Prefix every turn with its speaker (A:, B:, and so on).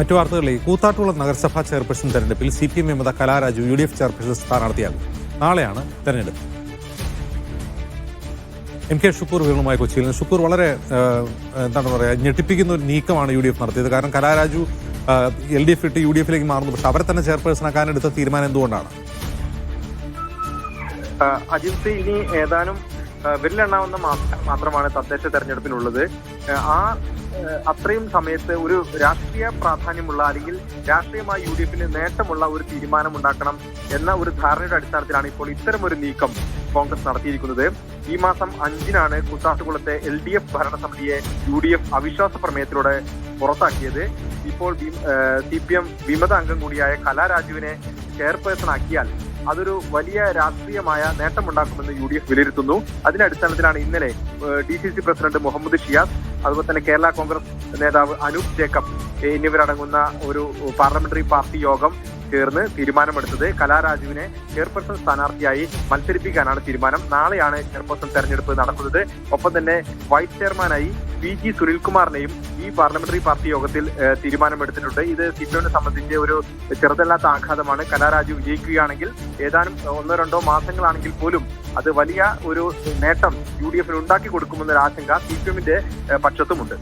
A: മറ്റു വാർത്തകളിൽ കൂത്താട്ടുള്ള നഗരസഭാ ചെയർപേഴ്സൺ തെരഞ്ഞെടുപ്പിൽ സി പി എം വിമത Kalaraju U D F chairperson സ്ഥാനാർത്ഥിയാകും. നാളെയാണ് തെരഞ്ഞെടുപ്പ്. എം കെ ഷുക്കൂർ വീണുമായി കൊച്ചിയിൽ നിന്ന്. ഷുക്കൂർ വളരെ എന്താണ് പറയുക ഞെട്ടിപ്പിക്കുന്ന ഒരു നീക്കമാണ് യു ഡി എഫ് നടത്തിയത്. കാരണം കലാരാജു എൽ ഡി എഫ് ഇട്ട് യു ഡി എഫിലേക്ക് മാറുന്നു. പക്ഷെ അവരെ തന്നെ ചെയർപേഴ്സൺ ആക്കാൻ എടുത്ത തീരുമാനം എന്തുകൊണ്ടാണ്?
B: അജിത് ഇനി ഏതാനും വിരലെണ്ണാവുന്ന മാത്രമാണ് തദ്ദേശ തെരഞ്ഞെടുപ്പിനുള്ളത്. ആ, അത്രയും സമയത്ത് ഒരു രാഷ്ട്രീയ പ്രാധാന്യമുള്ള അല്ലെങ്കിൽ രാഷ്ട്രീയമായി യു ഡി എഫിന് നേട്ടമുള്ള ഒരു തീരുമാനം ഉണ്ടാക്കണം എന്ന ഒരു ധാരണയുടെ അടിസ്ഥാനത്തിലാണ് ഇപ്പോൾ ഇത്തരം ഒരു നീക്കം കോൺഗ്രസ് നടത്തിയിരിക്കുന്നത്. ഈ മാസം അഞ്ചിനാണ് കുത്താട്ടുകുളത്തെ എൽ ഡി എഫ് ഭരണസമിതിയെ യു ഡി എഫ് അവിശ്വാസ പ്രമേയത്തിലൂടെ പുറത്താക്കിയത്. ഇപ്പോൾ സി പി എം വിമത അംഗം കൂടിയായ കലാരാജുവിനെ ചെയർപേഴ്സൺ ആക്കിയാൽ അതൊരു വലിയ രാഷ്ട്രീയമായ നേട്ടമുണ്ടാക്കുമെന്ന് യു ഡി എഫ് വിലയിരുത്തുന്നു. അതിന്റെ അടിസ്ഥാനത്തിലാണ് ഇന്നലെ D C C president Muhammad Shiyas അതുപോലെ തന്നെ കേരള കോൺഗ്രസ് നേതാവ് അനൂപ് ജേക്കബ് എന്നിവരടങ്ങുന്ന ഒരു പാർലമെന്ററി പാർട്ടി യോഗം ചേർന്ന് തീരുമാനമെടുത്തത് കലാരാജുവിനെ ചെയർപേഴ്സൺ സ്ഥാനാർത്ഥിയായി മത്സരിപ്പിക്കാനാണ് തീരുമാനം. നാളെയാണ് ചെയർപേഴ്സൺ തെരഞ്ഞെടുപ്പ് നടക്കുന്നത്. ഒപ്പം തന്നെ വൈസ് ചെയർമാനായി പി ജി സുനിൽകുമാറിനെയും ഈ പാർലമെന്ററി പാർട്ടി യോഗത്തിൽ തീരുമാനമെടുത്തിട്ടുണ്ട്. ഇത് സിപിഎമ്മിനെ സംബന്ധിച്ച് ഒരു ചെറുതല്ലാത്ത ആഘാതമാണ്. കലാരാജു വിജയിക്കുകയാണെങ്കിൽ ഏതാനും ഒന്നോ രണ്ടോ മാസങ്ങളാണെങ്കിൽ പോലും അത് വലിയ ഒരു നേട്ടം യു ഡി എഫിന് ഉണ്ടാക്കി കൊടുക്കുമെന്നൊരു ആശങ്ക സി പി എമ്മിന്റെ പക്ഷത്തുമുണ്ട്.